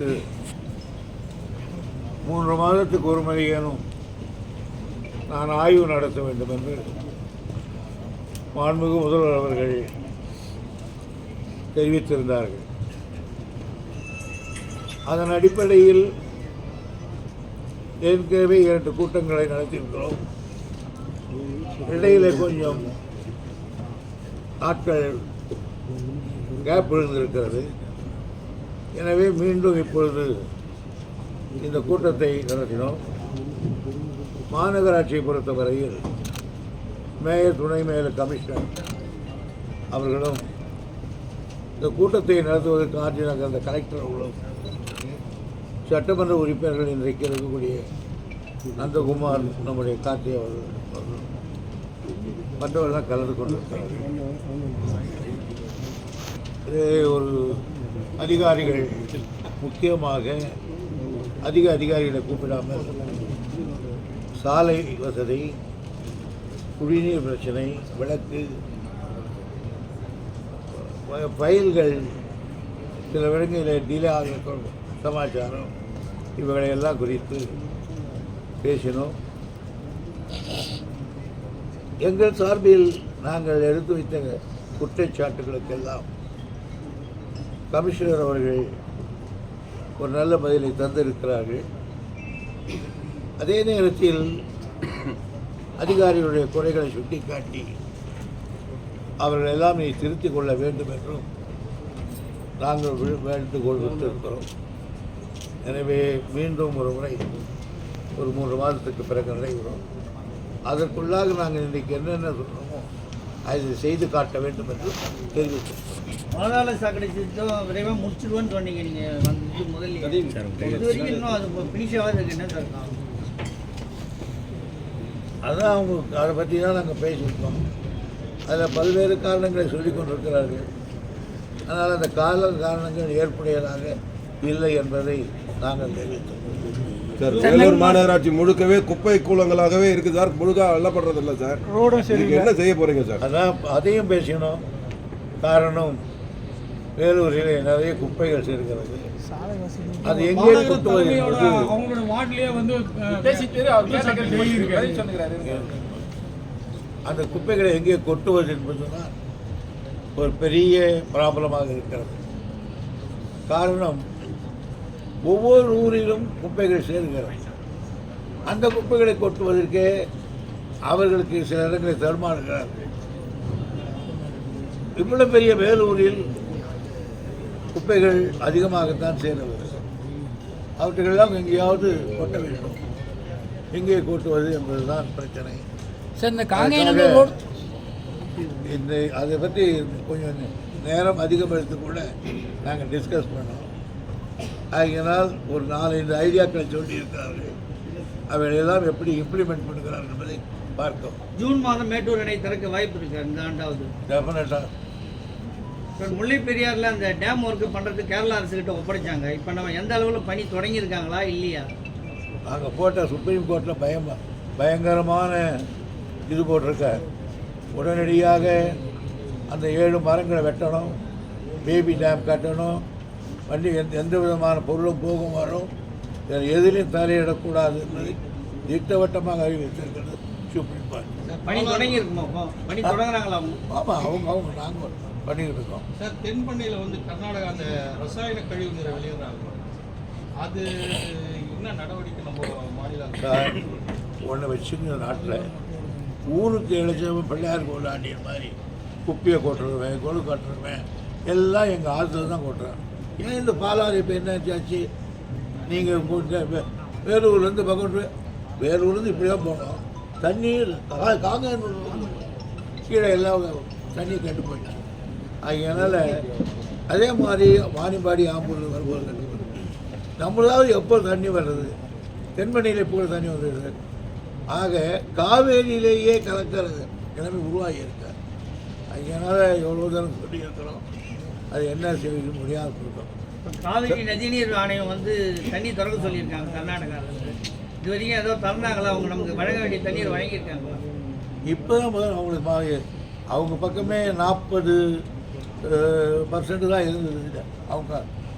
இதற்கு மூன்று மாதத்துக்கு ஒரு முறையேனும் நான் ஆய்வு நடத்த வேண்டும் என்று மாண்புமிகு முதல்வர் அவர்கள் தெரிவித்திருந்தார்கள். அதன் அடிப்படையில் ஏற்கனவே இரண்டு கூட்டங்களை நடத்தியிருக்கிறோம். இடையில கொஞ்சம் நாட்கள் கேப் விழுந்திருக்கிறது. எனவே மீண்டும் இப்பொழுது இந்த கூட்டத்தை நடத்தினோம். மாநகராட்சியை பொறுத்தவரையில் மேயர் துணை மேயர் கமிஷனர் அவர்களும் இந்த கூட்டத்தை நடத்துவதற்கு ஆற்றினாங்க அந்த கலெக்டர் அவர்களும் சட்டமன்ற உறுப்பினர்கள் இன்றைக்கு இருக்கக்கூடிய நந்தகுமார் நம்முடைய கார்த்தி அவர்கள் அவர்கள் கலந்து கொண்டிருக்கிறார்கள். அதிகாரிகள் முக்கியமாக அதிக அதிகாரிகளை கூப்பிடாமல் சாலை வசதி குடிநீர் பிரச்சனை விளக்கு ஃபைல்கள் சில விலங்குகளில் டிலே ஆகிருக்கும் சமாச்சாரம் இவைகளை எல்லாம் குறித்து பேசினோம். எங்கள் சார்பில் நாங்கள் எடுத்து வைத்த குற்றச்சாட்டுகளுக்கெல்லாம் கமிஷனர் அவர்கள் ஒரு நல்ல பதிலை தந்திருக்கிறார்கள். அதே நேரத்தில் அதிகாரிகளுடைய குறைகளை சுட்டிக்காட்டி அவர்கள் எல்லாம் நீ திருத்திக் கொள்ள வேண்டும் என்றும் நாங்கள் வேண்டுகோள் விட்டிருக்கிறோம் எனவே மீண்டும் ஒரு முறை ஒரு மூன்று மாதத்துக்கு பிறகு நடைபெறும். அதற்குள்ளாக நாங்கள் இன்றைக்கு என்னென்ன சொல்கிறோம் அதை செய்து காட்ட வேண்டும் என்று தெரிவித்திருக்கிறோம். பாதாள சாக்கடை திட்டம் விரைவாக முடிச்சிடுவோன்னு சொன்னீங்க நீங்கள் வந்து முதல்ல. இது வரைக்கும் இன்னும் அது ஃபினிஷ் ஆகாததுக்கு என்ன சார்? அதான் அவங்க அதை பற்றி தான் நாங்கள் பேசியிருக்கோம். அதில் பல்வேறு காரணங்களை சொல்லிக் கொண்டிருக்கிறார்கள். அதனால் அந்த கால காரணங்கள் ஏற்புடையதாக இல்லை என்பதை நாங்கள் தெரிவித்தோம். சார். வேலூர் மாநகராட்சி முழுக்கவே குப்பை கூலங்களாகவே இருக்குது சார். முழுக்க வெள்ளப்படுறது இல்லை சார் இதுக்கு என்ன செய்ய போறீங்க சார்? அதான் அதையும் பேசினோம் காரணம் வேலூரில் நிறைய குப்பைகள் சேர்க்கிறது. அது எங்கே கொட்டுவது என்பது அவங்களோட வார்டுலயே வந்து அந்த குப்பைகளை எங்கே கொட்டுவது என்பதுதான் ஒரு பெரிய ப்ராப்ளமாக இருக்கிறது. காரணம் ஒவ்வொரு ஊரிலும் குப்பைகள் சேர்கிறது. அந்த குப்பைகளை கொட்டுவதற்கே அவர்களுக்கு சில இடங்களில் தடுமாறுகிறார்கள் இவ்வளவு பெரிய வேலூரில் குப்பைகள் அதிகமாகத்தான் சேர்கிறது அவற்றுக்கெல்லாம் எங்கேயாவது கொட்ட வேண்டும். எங்கே கொட்டுவது என்பதுதான் பிரச்சனை. இந்த அதை பற்றி கொஞ்சம் நேரம் அதிகம் எடுத்து கூட நாங்கள் டிஸ்கஸ் பண்ணோம். ஆகையினால் ஒரு நாலஞ்சு ஐடியாக்களை சொல்லியிருக்கிறார்கள். அவைகளெல்லாம் எப்படி இம்ப்ளிமெண்ட் பண்ணுகிறார்கள் என்பதை பார்க்கும் ஜூன் மாதம் மேட்டூர் அணை திறக்க வாய்ப்பு இருக்கு இந்த ஆண்டாவது. டெஃபினட்டாக இப்போ முல்லை பெரியாரில் அந்த டேம் ஒர்க்கு பண்ணுறதுக்கு கேரளா அரசுக்கிட்ட ஒப்படைச்சாங்க. இப்போ நம்ம எந்த அளவில் பணி தொடங்கியிருக்காங்களா இல்லையா? நாங்கள் போட்ட சுப்ரீம் கோர்ட்டில் பயம் பயங்கரமான இது போட்டிருக்கார். உடனடியாக அந்த ஏழு மரங்களை வெட்டணும். பேபி டேம் கட்டணும். வண்டி எந்த எந்த விதமான பொருளும் போகும் வரும் இதில் எதிலையும் தலையிடக்கூடாது என்பதை திட்டவட்டமாக அறிவித்திருக்கிறது சுப்ரீம் கோர்ட் பணி தொடங்கியிருக்குமா? பணி தொடங்குறாங்களா ஆமாம் அவங்க அவங்க நாங்கள் பண்ணிக்கிட்டு இருக்கோம் சார் தென்பண்ணையில் வந்து கர்நாடகா அந்த ரசாயன கழிவு நீரை வெளியிடுறாங்க. அது என்ன நடவடிக்கை நம்ம மாநில அரசு? சார் ஒன்று வச்சுங்க நாட்டில் ஊருக்கு இழைச்சவன் பிள்ளையார் கோலாண்டிய மாதிரி குப்பையை கொட்டுருவேன் கொழு கட்டுருவேன் எல்லாம் எங்கள் ஆற்றுல தான் கொட்டுறேன் ஏன் இந்த பாலாறு இப்போ என்ன ஆச்சு? நீங்கள் வேலூர்லேருந்து பக்கம் வேலூர்லேருந்து இப்படியா போனோம். தண்ணீர் காங்க கீழே எல்லாம் தண்ணி கெட்டு போயிட்டாங்க அதனால் அதே மாதிரி வாணிபாடி ஆம்பூர் வரும்போது கட்டு நம்மளாவது எப்போ தண்ணி வர்றது? தென்பண்ணையில் எப்போ தண்ணி வந்துடுது ஆக காவேரியிலேயே கலக்கிறது. நிலைமை உருவாகி இருக்கார் அதனால் எவ்வளோ தூரம் சொல்லி இருக்கிறோம் அது என்ன செய்ய முடியாது இப்போ காவிரி நதிநீர் ஆணையம் வந்து தண்ணி திறக்க சொல்லியிருக்காங்க கர்நாடகா அரசு இது வரைக்கும் ஏதோ திறந்தாங்களா? அவங்க நமக்கு வழங்க வேண்டிய தண்ணீர் வழங்கியிருக்காங்களா? இப்போ தான் முதல்ல அவங்களுக்கு அவங்க பக்கமே நாற்பது பர்சன்ட் தான் இருந்தது அவங்க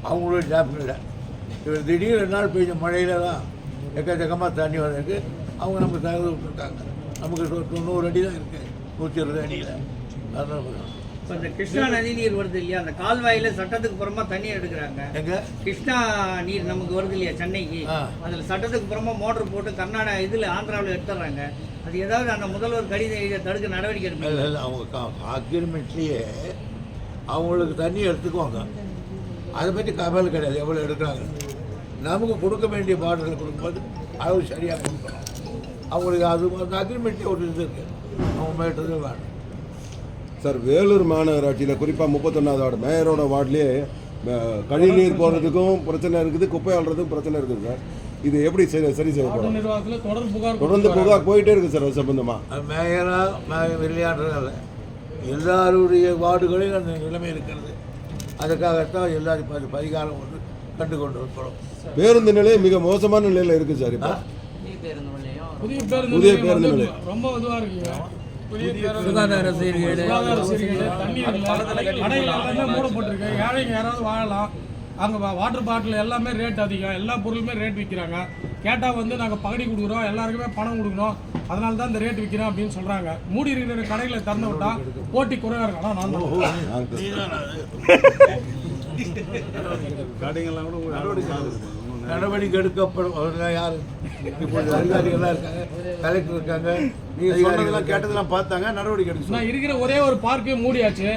அவங்களோட டேப்களில் இவர் திடீர் ரெண்டு நாள் பெய்ஞ்ச மழையில தான் எக்கச்சக்கமாக தண்ணி வந்திருக்கு. அவங்க நமக்கு தகவல் விட்டுருக்காங்க நமக்கு தொண்ணூறு அடி தான் இருக்குது நூற்றி இருபது அடியில். அதனால் இப்போ இந்த கிருஷ்ணா நதி நீர் வருது இல்லையா? அந்த கால்வாயில சட்டத்துக்கு புறமா தண்ணி எடுக்கிறாங்க. எங்கே? கிருஷ்ணா நீர் நமக்கு வருது இல்லையா சென்னைக்கு. அதில் சட்டத்துக்கு புறமா மோட்டர் போட்டு கர்நாடகா இதில் ஆந்திராவில் எடுத்துடுறாங்க அது ஏதாவது அந்த முதல்வர் கடிதம் எழுதி தடுக்க நடவடிக்கை எடுப்பீங்க இல்லை அவங்க அக்ரிமெண்ட்லேயே அவங்களுக்கு தண்ணி எடுத்துக்குவாங்க. அதை பற்றி கவலை கிடையாது எவ்வளோ எடுக்கிறாங்க. நமக்கு கொடுக்க வேண்டிய பாட்டில் கொடுக்கும்போது அளவு சரியாக கொடுக்கணும். அவங்களுக்கு அது அந்த அக்ரிமெண்ட்லேயே ஒரு இது இருக்குது அவங்க மேட்டது வேணும். சார் வேலூர் மாநகராட்சியில் குறிப்பாக முப்பத்தொன்னாவது வார்டு மேயரோட வார்டுலேயே கழிநீர் போகிறதுக்கும் பிரச்சனை இருக்குது குப்பை அள்ளுறதுக்கும் பிரச்சனை இருக்குது சார். இது எப்படி சரி சரி செய்யப்படும் தொடர்ந்து புகார் போயிட்டே இருக்கு சார் அது சம்பந்தமா? அது மேயராக மே விளையாடுறதில்ல எல்லாருடைய வார்டுகளிலும் அந்த நிலைமை இருக்கிறது. அதுக்காகத்தான் எல்லாரும் பரி பரிகாரம் வந்து கண்டு கொண்டு இருக்கிறோம். பேருந்து நிலையம் மிக மோசமான நிலையில் இருக்கு சார் இப்போ. புதிய பேருந்து புதிய நிலையம். ரொம்ப இதுவா இருக்குங்க சுகாதார சீர்கேடு. எல்லாமே மூடப்பட்டிருக்கு ஏழைங்க யாராவது வாழலாம். அங்கே வாட்டர் பாட்டில் எல்லாமே ரேட் அதிகம். எல்லா பொருளுமே ரேட் விற்கிறாங்க கேட்டால் வந்து நாங்கள் பகடி கொடுக்குறோம். எல்லாருக்குமே பணம் கொடுக்கணும் அதனால தான் இந்த ரேட் விற்கிறோம் அப்படின்னு சொல்கிறாங்க மூடி இருக்கிற கடைகளை திறந்து விட்டா போட்டி குறைவாக இருக்கு ஆனால் நான் தான். நடவடிக்கை எடுக்கப்படும். அவர்கள் யார்? இப்போது அதிகாரிகள்லாம் இருக்காங்க கலெக்டர் இருக்காங்க நீங்கள் அதிகாரிகள் சொன்னதெல்லாம் கேட்டதெல்லாம் பார்த்தாங்க நடவடிக்கை எடுக்க நான் இருக்கிற ஒரே ஒரு பார்க்கு மூடியாச்சு.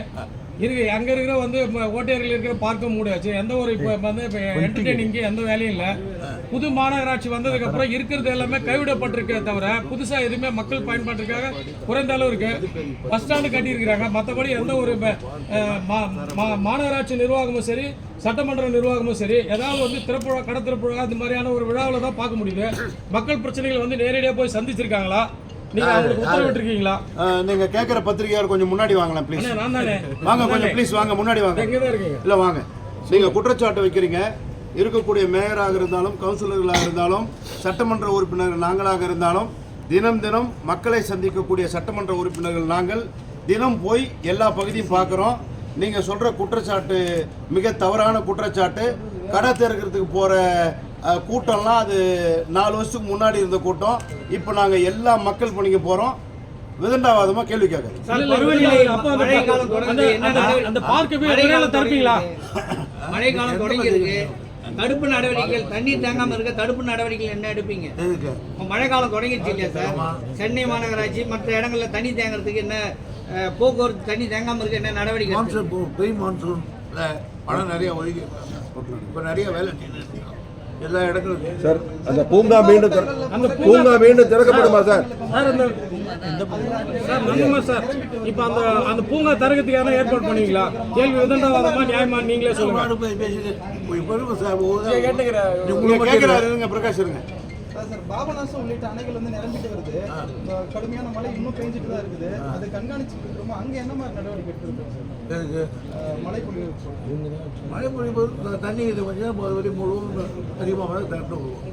இருக்கு அங்க இருக்கிற வந்து ஓட்டையர்கள் இருக்கிற பார்க்கும் மூடியாச்சு. எந்த ஒரு இப்போ வந்து இப்போ என்டர்டெய்னிங்க்கு எந்த வேலையும் இல்லை. புது மாநகராட்சி வந்ததுக்கு அப்புறம் இருக்கிறது எல்லாமே கைவிடப்பட்டிருக்கே தவிர புதுசா எதுவுமே மக்கள் பயன்பாட்டுக்காக குறைந்த அளவு இருக்கு பஸ் ஸ்டாண்டு கட்டியிருக்கிறாங்க. மற்றபடி எந்த ஒரு மாநகராட்சி நிர்வாகமும் சரி சட்டமன்ற நிர்வாகமும் சரி ஏதாவது வந்து திறப்புழா கடை திறப்புழா இந்த மாதிரியான ஒரு விழாவில் தான் பார்க்க முடியுது. மக்கள் பிரச்சனைகள் வந்து நேரடியாக போய் சந்திச்சிருக்காங்களா? நீங்க நீங்க கேட்குற பத்திரிகையாளர் கொஞ்சம் முன்னாடி வாங்கலாம் ப்ளீஸ் வாங்க கொஞ்சம் ப்ளீஸ் வாங்க முன்னாடி வாங்க. இல்லை வாங்க. நீங்கள் குற்றச்சாட்டு வைக்கிறீங்க. இருக்கக்கூடிய மேயராக இருந்தாலும் கவுன்சிலர்களாக இருந்தாலும் சட்டமன்ற உறுப்பினர் நாங்களாக இருந்தாலும் தினம் தினம் மக்களை சந்திக்கக்கூடிய சட்டமன்ற உறுப்பினர்கள் நாங்கள் தினம் போய் எல்லா பகுதியும் பார்க்குறோம். நீங்கள் சொல்கிற குற்றச்சாட்டு மிக தவறான குற்றச்சாட்டு கடை திறக்கிறதுக்கு போகிற கூட்டம்லாம் அது நாலு வருஷத்துக்கு முன்னாடி இருந்த கூட்டம். இப்போ நாங்கள் எல்லா மக்கள் பணிக்கு போகிறோம் விதண்டாவாதமாக கேள்வி திறப்பீங்களா? மழை காலம் தொடங்கி இருக்கு தடுப்பு நடவடிக்கைகள் தண்ணீர் தேங்காம இருக்க தடுப்பு நடவடிக்கைகள் என்ன எடுப்பீங்க? எதுக்கு? இப்போ மழை காலம் தொடங்கிடுச்சு இல்லையா சார்? சென்னை மாநகராட்சி மற்ற இடங்கள்ல தண்ணி தேங்குறதுக்கு என்ன போக்குவரத்து தண்ணி தேங்காம இருக்க என்ன நடவடிக்கை? மான்சூன் இப்போ ப்ரீ மான்சூனில் பணம் நிறைய ஒதுக்கி இப்போ நிறைய வேலை எல்லா இடங்களும் சார் அந்த பூங்கா மீண்டும் அந்த பூங்கா மீண்டும் திறக்கப்படுமா சார்? சார் அந்த சார். இப்போ அந்த அந்த பூங்கா தரகத்துக்கான ஏற்பாடு பண்ணுவீங்களா? கேள்வி விதண்டாவாதமா நியாயமா நீங்களே சொல்லுங்க. மாடு போய் பேசிட்டு போய் பெருமை சார் நீங்கள் கேட்குறாரு இருங்க. பிரகாஷ் இருங்க. சார் பாபநாசம் உள்ளிட்ட அணைகள் வந்து நிரம்பிட்டு வருது. கடுமையான மழை இன்னும் பெஞ்சிட்டு தான் இருக்குது. அதை கண்காணிச்சுட்டு இருக்கிறோமோ அங்கே என்ன மாதிரி நடவடிக்கை எடுத்துருக்கோம் மழை பொழிவு. மழை பொழிவு தண்ணி இது கொஞ்சம் போது வரை முழுவதும் அதிகமாக திரண்டு விடுவோம்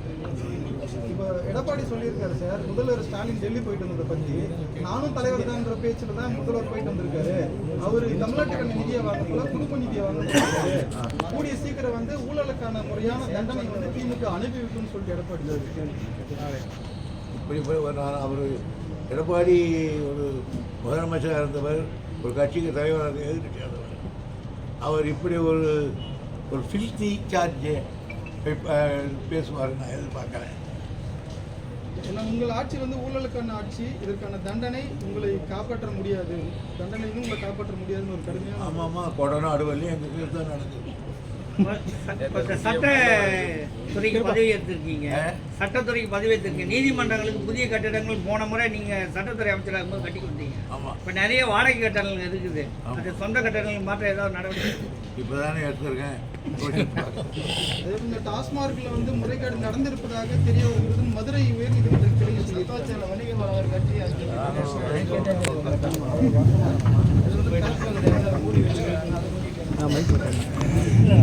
இப்போ எடப்பாடி சொல்லியிருக்காரு சார். முதல்வர் ஸ்டாலின் டெல்லி போயிட்டு வந்ததை பத்தி. நானும் தலைவர் தான்ன்ற பேச்சில் தான் முதல்வர் போயிட்டு வந்திருக்காரு. அவர் தமிழ்நாட்டுக்கான நிதியை வாங்க போல குடும்ப நிதியை வாங்க கூடிய சீக்கிரம் வந்து ஊழலுக்கான முறையான தண்டனை வந்து திமுக அனுபவிக்கும்னு சொல்லிட்டு எடப்பாடி இப்படி போய் ஒரு அவர் எடப்பாடி ஒரு முதலமைச்சராக இருந்தவர் ஒரு கட்சிக்கு தலைவராக எதிர்த்து அவர் இப்படி ஒரு ஒரு ஃபில்த்தி சார்ஜ் பேசுவார் நான் எதிர்பார்க்குறேன். ஏன்னா உங்கள் ஆட்சி வந்து ஊழலுக்கான ஆட்சி இதற்கான தண்டனை உங்களை காப்பாற்ற முடியாது. தண்டனையும் உங்களை காப்பாற்ற முடியாதுன்னு ஒரு கடுமையான ஆமாம் ஆமாம் கொடனா அடுவல்லையும் எங்கள் தான் நடக்குது. சட்டத்துறைக்கு பதவி ஏற்றிருக்கீங்க சட்டத்துறைக்கு பதவி ஏற்றிருக்கீங்க நீதிமன்றங்களுக்கு புதிய கட்டிடங்கள் போன முறை நீங்க சட்டத்துறை அமைச்சராக இருக்கும்போது கட்டி கொடுத்தீங்க. இப்ப நிறைய வாடகை கட்டடங்கள் இருக்குது. அது சொந்த கட்டடங்கள் மாற்ற ஏதாவது நடவடிக்கை இப்போ தானே எடுத்திருக்கேன். டாஸ்மார்க்ல வந்து முறைகேடு நடந்திருப்பதாக தெரிய வருகிறது. மதுரை கிளை சொல்லியிருக்காங்க. வணிக வளவர்